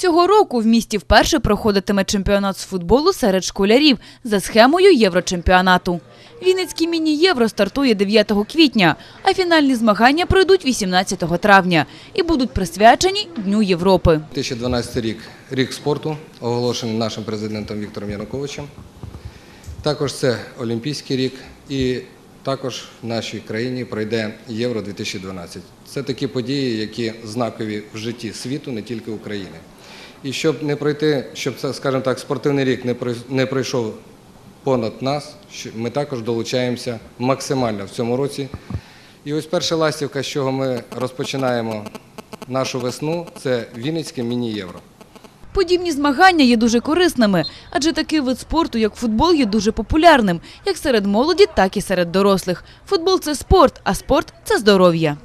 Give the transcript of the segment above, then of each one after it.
Цього року в місті вперше проходитиме чемпіонат з футболу серед школярів за схемою Єврочемпіонату. Вінницький міні-євро стартує 9 квітня, а фінальні змагання пройдуть 18 травня і будуть присвячені Дню Європи. 2012 рік рік спорту, оголошений нашим президентом Віктором Януковичем. Також це Олімпійський рік і також в нашій країні пройде Євро 2012. Це такі події, які знакові в житті світу, не тільки України. І щоб не пройти, щоб це, скажімо так, спортивний рік не прой- не пройшов понад нас, ми також долучаємося максимально в цьому році. І ось перша ластівка, з чого ми розпочинаємо нашу весну, це Вінницьке міні-євро. Подібні змагання є дуже корисними, адже такий вид спорту, як футбол, є дуже популярним як серед молоді, так і серед дорослих. Футбол це спорт, а спорт це здоров'я.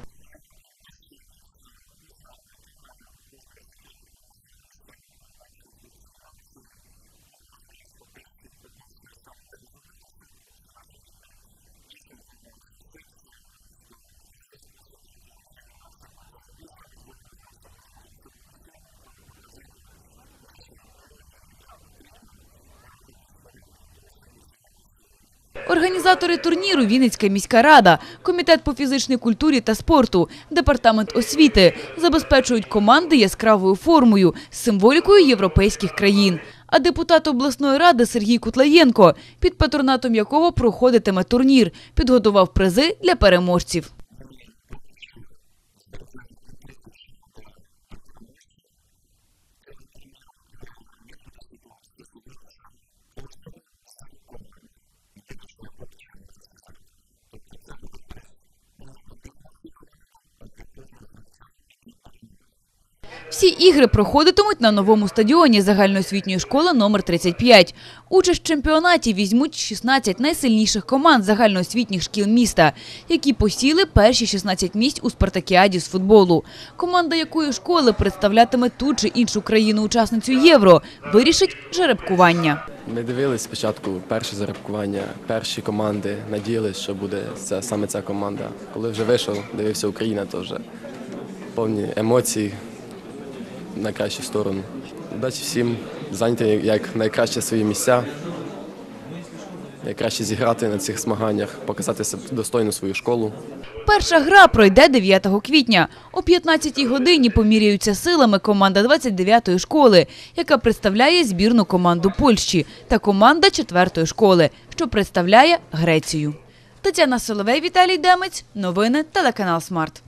Організатори турніру Вінницька міська рада, комітет по фізичній культурі та спорту, департамент освіти забезпечують команди яскравою формою з символікою європейських країн. А депутат обласної ради Сергій Кутлаєнко, під патронатом якого проходитиме турнір, підготував призи для переможців. Всі ігри проходитимуть на новому стадіоні загальноосвітньої школи номер 35. Участь в чемпіонаті візьмуть 16 найсильніших команд загальноосвітніх шкіл міста, які посіли перші 16 місць у спартакіаді з футболу. Команда якої школи представлятиме ту чи іншу країну-учасницю євро, вирішить жеребкування. Ми дивились спочатку перші зарядкування, перші команди, надіялись, що буде це, саме ця команда. Коли вже вийшов, дивився Україна, то вже повні емоції на кращу сторону. Удачі всім зайняти як найкраще свої місця, як краще зіграти на цих змаганнях, показати себе достойно свою школу. Перша гра пройде 9 квітня. О 15-й годині поміряються силами команда 29-ї школи, яка представляє збірну команду Польщі, та команда 4-ї школи, що представляє Грецію. Тетяна Соловей, Віталій Демець. Новини телеканал Смарт.